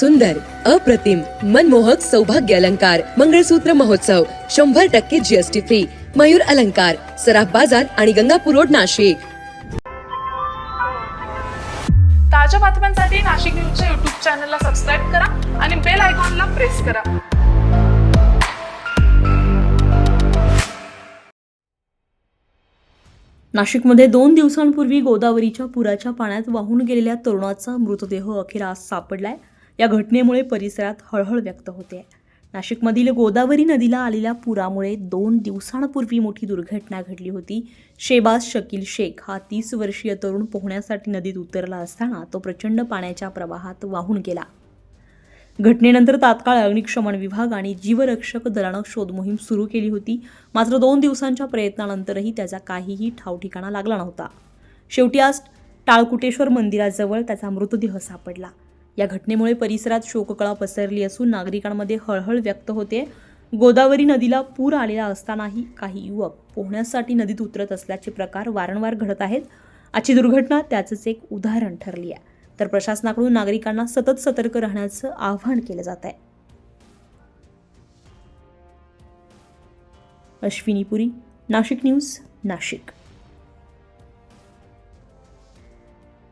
सुंदर अप्रतिम मनमोहक सौभाग्य अलंकार मंगळसूत्र महोत्सव शंभर टक्के जीएसटी फ्री मयूर अलंकार सराफ बाजार आणि गंगापूर रोड नाशिक. ताज्या बातम्यांसाठी नाशिक न्यूजच्या युट्यूब चॅनलला सबस्क्राईब करा आणि बेल आयकॉनला प्रेस करा. नाशिकमध्ये दोन दिवसांपूर्वी गोदावरीच्या पुराच्या पाण्यात वाहून गेलेल्या तरुणाचा मृतदेह अखेर आज सापडलाय. या घटनेमुळे परिसरात हळहळ व्यक्त होते. नाशिकमधील गोदावरी नदीला आलेल्या पुरामुळे दोन दिवसांपूर्वी मोठी दुर्घटना घडली होती. शेबाज शकील शेख हा तीस वर्षीय तरुण पोहण्यासाठी नदीत उतरला असताना तो प्रचंड पाण्याच्या प्रवाहात वाहून गेला. घटनेनंतर तात्काळ अग्निशमन विभाग आणि जीवरक्षक दलानं शोधमोहीम सुरू केली होती. मात्र दोन दिवसांच्या प्रयत्नानंतरही त्याचा काहीही ठावठिकाणा लागला नव्हता. शेवटी आज टाळकुटेश्वर मंदिराजवळ त्याचा मृतदेह सापडला. या घटनेमुळे परिसरात शोककळा पसरली असून नागरिकांमध्ये हळहळ व्यक्त होते. गोदावरी नदीला पूर आलेला असतानाही काही युवक पोहण्यासाठी नदीत उतरत असल्याचे प्रकार वारंवार घडत आहेत. आजची दुर्घटना त्याचंच एक उदाहरण ठरली आहे. तर प्रशासनाकडून नागरिकांना सतत सतर्क राहण्याचं आवाहन केलं जात आहे. अश्विनी पुरी नाशिक न्यूज नाशिक.